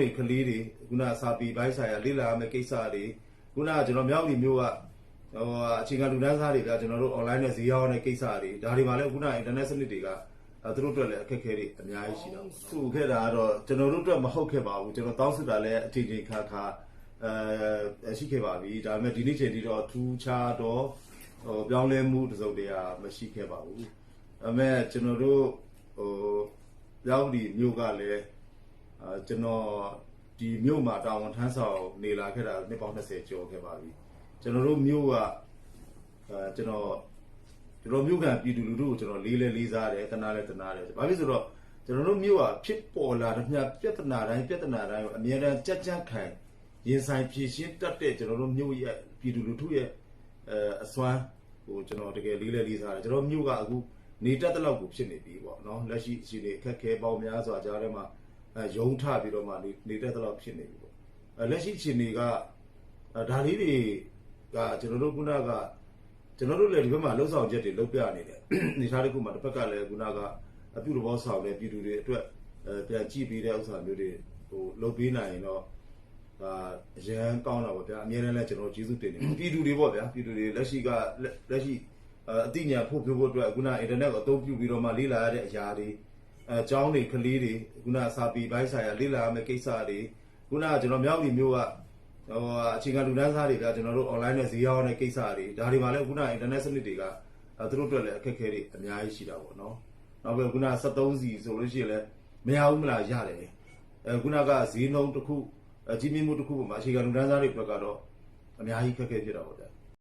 တွေကလေးတွေခုနစာပီဘိုင်းဆိုင်ရာလေ့လာရမယ့်ကိစ္စတွေခုနကကျွန်တော်မြောက်ဒီမျိုးကဟိုအခြေခံလူတန်းစားတွေကကျွန်တော်တို့ online နဲ့ဈေးရောင်းတဲ့ကိစ္စတွေဒါတွေမှာလည်းခုန internet စနစ်တွေကအဲသူတို့အတွက်လည်းအခက်အခဲတွေအများကြီးရှိတော့ဆိုခဲ့တာကတော့ကျွန်တော်တို့အတွက်မဟုတ်ခဲ့ပါဘူးကျွန်တော်တောင်းဆိုတာလည်းအချိန်ချင်းခါခါအဲရှိခဲ့ပါပြီဒါပေမဲ့ဒီနေ့ချိန်ထိတော့ထူးခြားတော့ဟိုပြောင်းလဲမှုတစ်စုံတရာမရှိခဲ့ပါဘူးဒါပေမဲ့ကျွန်တော်တို့ဟိုရောက်ဒီမျိုးကလည်း အာကျွန်တော်ဒီမြို့မှာတာဝန်ထမ်းဆောင်နေလာခဲ့တာနှစ်ပေါင်း20ကျော်ခဲ့ပါပြီကျွန်တော်တို့မြို့ကအာကျွန်တော်ကျွန်တော်မြို့ကပြည်သူလူထုကိုကျွန်တော်လေးလဲလေးစားတယ်တနာလဲတနာတယ်ဘာဖြစ်ဆိုတော့ကျွန်တော်တို့မြို့ကဖြစ်ပေါ်လာတဲ့မြတ်ပြဿနာတိုင်းပြဿနာတိုင်းကိုအမြဲတမ်းကြက်ကြက်ခံရင်ဆိုင်ဖြေရှင်းတတ်တဲ့ကျွန်တော်တို့မြို့ရဲ့ပြည်သူလူထုရဲ့အဲအစွမ်းဟိုကျွန်တော်တကယ်လေးလဲလေးစားတယ်ကျွန်တော်မြို့ကအခုနေတတ်တဲ့လောက်ကိုဖြစ်နေပြီပေါ့နော်လက်ရှိအခြေအနေအခက်ခဲပေါင်းများစွာကြားထဲမှာ အဲယုံထပြီးတော့မှနေနေတဲ့တော့ဖြစ်နေပြီပေါ့အဲလက်ရှိအခြေအနေကအဲဒါလေးတွေကကျွန်တော်တို့ခုနကကျွန်တော်တို့လည်းဒီဘက်မှာလှုပ်ဆောင်ချက်တွေလုပ်ပြနေတယ်နေသားတစ်ခုမှာတစ်ဖက်ကလည်းခုနကအပြုသဘောဆောင်တဲ့ပြည်သူတွေအတွက်အဲပြန်ကြည့်ပြီးတဲ့ဥစ္စာမျိုးတွေဟိုလုပ်ပေးနိုင်ရင်တော့ဒါအရန်ကောင်းတာပေါ့ဗျာအများနဲ့လည်းကျွန်တော်ကျေးဇူးတင်တယ်ပြည်သူတွေပေါ့ဗျာပြည်သူတွေလက်ရှိကလက်လက်ရှိအဲအသိဉာဏ်ဖို့ပြဖို့အတွက်ခုနအင်တာနက်ကိုအသုံးပြုပြီးတော့မှလေ့လာရတဲ့အရာတွေ အဲအကြောင်းတွေကလေးတွေခုနစာပီဘိုင်းဆိုင်ရာလေ့လာရမယ့်ကိစ္စတွေခုနကကျွန်တော်မြောက်ဒီမျိုးကဟိုအခြေခံလူတန်းစားတွေကကျွန်တော်တို့ online နဲ့ဈေးရောင်းတဲ့ကိစ္စတွေဒါတွေမှာလည်းခုန internet စနစ်တွေကအဲသူတို့အတွက်လည်းအခက်အခဲတွေအများကြီးရှိတာပေါ့နော်နောက်ပြီးခုန73စီဆိုလို့ရှိရင်လည်းမရဘူးမလားရတယ်အဲခုနကဈေးနှုန်းတစ်ခုအကြီးမြင့်မှုတစ်ခုပေါ်မှာအခြေခံလူတန်းစားတွေဘက်ကတော့အများကြီးခက်ခဲဖြစ်တာပေါ့ဗျာ